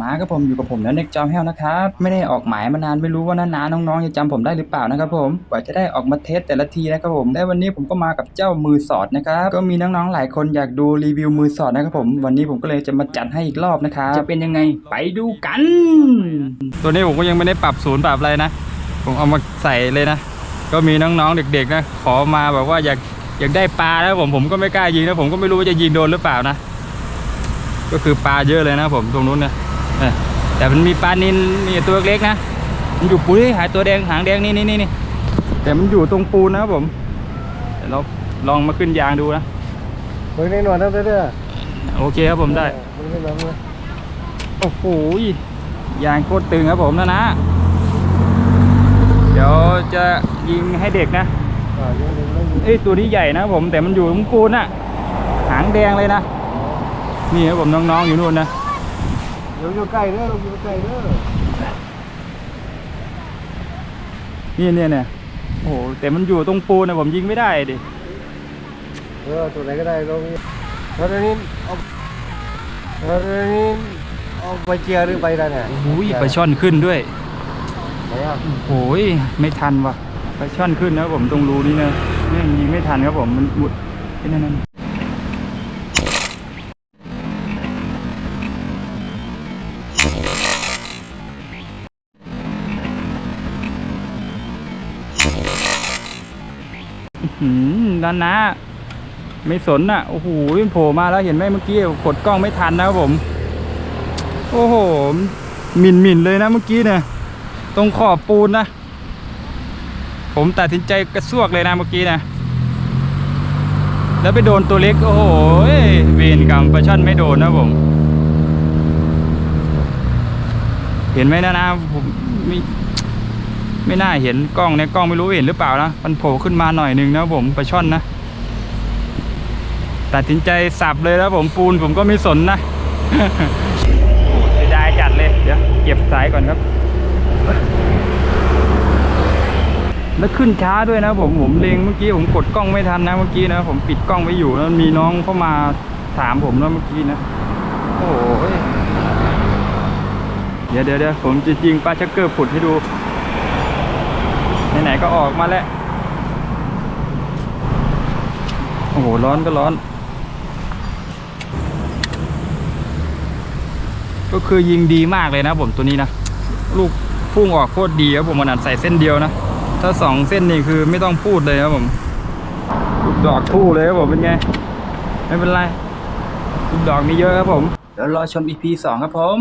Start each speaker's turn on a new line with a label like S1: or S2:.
S1: มาครับผมอยู่กับผมแล้วเน็กจอมแห้วนะครับ ไม่ได้ออกหมายมานานไม่รู้ว่าน้าๆน้องๆจะจำผมได้หรือเปล่านะครับผมกว่าจะได้ออกมาเทสแต่ละทีนะครับผมและวันนี้ผมก็มากับเจ้ามือสอดนะครับก็มีน้องๆหลายคนอยากดูรีวิวมือสอดนะครับผมวันนี้ผมก็เลยจะมาจัดให้อีกรอบนะครับจะเป็นยังไงไปดูกัน
S2: ตัวนี้ผมก็ยังไม่ได้ปรับศูนย์ปรับอะไรนะ ผมเอามาใส่เลยนะ ก็มีน้องๆเด็กๆนะ ขอมาแบบว่าอยากอยากได้ปลาแล้วผมผมก็ไม่กล้ายิงนะผมก็ไม่รู้ว่าจะยิงโดนหรือเปล่านะ ก็คือปลาเยอะเลยนะผมตรงนู้นนะเออ แต่มันมีปลานินมีตัวเล็กนะ มันอยู่ปุ้ยหายตัวแดงหางแดงนี่นี่นี่นี่แต่มันอยู่ตรงปูนนะครับผมเดี๋ยวเราลองมาขึ้นยางดูนะ
S3: มึงในหนวดนั่นเด้อ
S2: โอเคครับผมได้
S3: มึงในหนวดมึง
S2: โอ้โหยางโคตรตึงครับผมนะนะ เดี๋ยวจะยิงให้เด็กนะ
S3: อ่ายิงยิงแล้วยิง
S2: เอ้ยตัวนี้ใหญ่นะผมแต่มันอยู่ตรงปูนอะหางแดงเลยนะ นี่ครับผมน้องๆอยู่นู่นนะ
S3: อยู่อยู่ใกล้เด้ออยู่ใกล้เด้อ
S2: นี่เนี่ยเนี่ยโอ้โหแต่มันอยู่ตรงปูนนะผมยิงไม่ได้ดิ
S3: เออตัวไหนก็ได้ลงนี่แล้วทีนี้เอาแล้วทีนี้เอาไปเจียหรือไปได้เนี่ย
S2: โอ้โหปลาช่อนขึ้นด้วย
S3: ไหนอะ
S2: โอ้โหไม่ทันว่ะปลาช่อนขึ้นนะครับผมตรงรูนี้นะนี่ยิงไม่ทันครับผมมันหมุดไอ้นั่น ด้านหน้า ไม่สนอะ โอ้โหโผล่มาแล้วเห็นไหมเมื่อกี้กดกล้องไม่ทันนะครับผม โอ้โหหมิ่นหมินๆเลยนะเมื่อกี้เนี่ย ตรงขอบปูนนะ ผมตัดสินใจกระซวกเลยนะเมื่อกี้นะแล้วไปโดนตัวเล็ก โอ้โหเวรกรรมปลาช่อนไม่โดนนะผม เห็นไหมนะนะผมม่ ไม่น่าเห็นกล้องในยกล้องไม่รู้เห็นหรือเปล่านะมันโผล่ขึ้นมาหน่อยหนึงนะผมปลาช่อนนะตัดสินใจสับเลยแล้วผมปูนผมก็ไม่สนนะโอ้เสียดายจัดเลยเดี๋ยวเก็บสายก่อนครับ แล้วขึ้นช้าด้วยนะผมผมเลงเมื่อกี้ผมกดกล้องไม่ทันนะเมื่อกี้นะผมปิดกล้องไว้อยู่แล้วมีน้องเข้ามาถามผมแล้วเมื่อกี้นะโอ้โหเดี๋ยวเดี๋ยวเดี๋ยวผมจะยิงปลาชักเกอร์ผุดให้ดู ไหนๆก็ออกมาแล้ว โอ้โห ร้อนก็ร้อน ก็คือยิงดีมากเลยนะผมตัวนี้นะ ลูกพุ่งออกโคตรดีครับผมขนาดใส่เส้นเดียวนะ ถ้าสองเส้นนี่คือไม่ต้องพูดเลยครับผมลูกดอกคู่เลยครับผมเป็นไง ไม่เป็นไรลูกดอกมีเยอะครับผม
S1: เดี๋ยวรอชม EP 2ครับผม